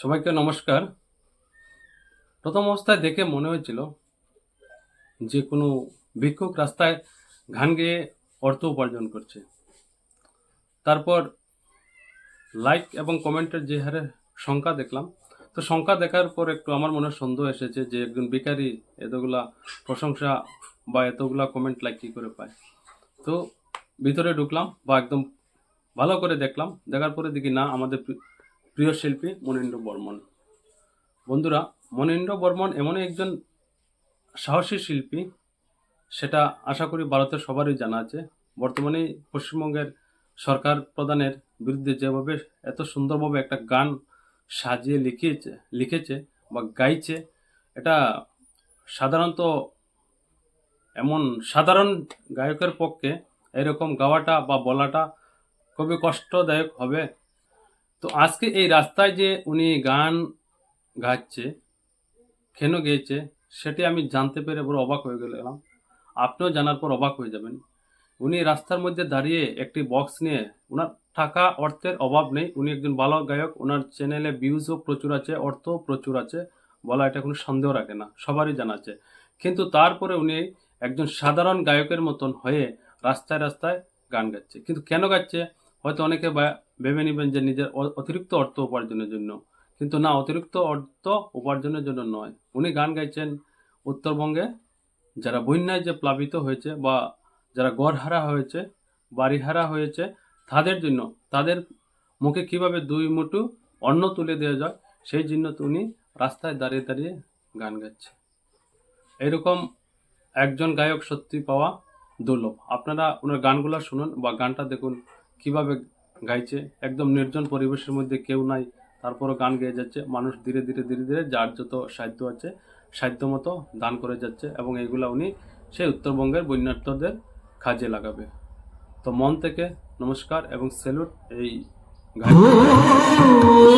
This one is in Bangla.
সবাইকে নমস্কার। প্রথম অবস্থায় দেখে মনে হয়েছিল যে কোনো ভিক্ষুক রাস্তায় ঘান গেয়ে অর্থ উপার্জন করছে। তারপর লাইক এবং কমেন্টের যে হারে সংখ্যা দেখলাম, তো সংখ্যা দেখার পর একটু আমার মনে সন্দেহ এসেছে যে একজন বেকারি এতগুলা প্রশংসা বা এতগুলা কমেন্ট লাইক কী করে পায়। তো ভিতরে ঢুকলাম বা একদম ভালো করে দেখলাম, দেখার পরে দেখি না, আমাদের প্রিয় শিল্পী মনীন্দ্র বর্মন। বন্ধুরা, মনীন্দ্র বর্মন এমনই একজন সাহসী শিল্পী, সেটা আশা করি ভারতের সবারই জানা আছে। বর্তমানে পশ্চিমবঙ্গের সরকার প্রধানের বিরুদ্ধে যেভাবে এত সুন্দরভাবে একটা গান সাজিয়ে লিখিয়েছে, লিখেছে বা গাইছে, এটা সাধারণত এমন সাধারণ গায়কের পক্ষে এরকম গাওয়াটা বা বলাটা খুবই কষ্টদায়ক হবে। তো আজকে এই রাস্তায় যে উনি গান গাচ্ছে, কেন গেয়েছে, সেটি আমি জানতে পেরে বড় অবাক হয়ে গেলাম। আপনিও জানার পর অবাক হয়ে যাবেন। উনি রাস্তার মধ্যে দাঁড়িয়ে একটি বক্স নিয়ে ওনার টাকা অর্থের অভাব নেই, উনি একজন ভালো গায়ক ওনার চ্যানেলে ভিউজও প্রচুর আছে, অর্থও প্রচুর আছে, বলা এটা কোনো সন্দেহ রাখে না, সবারই জানা আছে। কিন্তু তারপরে উনি একজন সাধারণ গায়কের মতন হয়ে রাস্তায় রাস্তায় গান গাচ্ছে। কিন্তু কেন গাচ্ছে? হয়তো অনেকে ভেবে নেবেন যে নিজের অতিরিক্ত অর্থ উপার্জনের জন্য। কিন্তু না, অতিরিক্ত অর্থ উপার্জনের জন্য নয়। উনি গান গাইছেন উত্তরবঙ্গে। যারা বন্যায় যে প্লাবিত হয়েছে বা যারা গড়হারা হয়েছে, বাড়িহারা হয়েছে, তাদের জন্য, তাদের মুখে কীভাবে দুই মুঠো অন্ন তুলে দেওয়া যায়, সেই জন্য উনি রাস্তায় দাঁড়িয়ে দাঁড়িয়ে গান গাচ্ছে। এরকম একজন গায়ক সত্যি পাওয়া দুর্লভ। আপনারা ওনার গানগুলো শুনুন বা গানটা দেখুন। কীভাবে গাইছে? একদম নির্জন পরিবেশের মধ্যে কেউ নাই, তারপরও গান গেয়ে যাচ্ছে। মানুষ ধীরে ধীরে ধীরে ধীরে যার যত সাহিত্য আছে, সাহিত্য মতো দান করে যাচ্ছে এবং এইগুলা উনি সেই উত্তরবঙ্গের বন্যার্থদের কাজে লাগাবে। তো মন থেকে নমস্কার এবং সেলুট এই মনে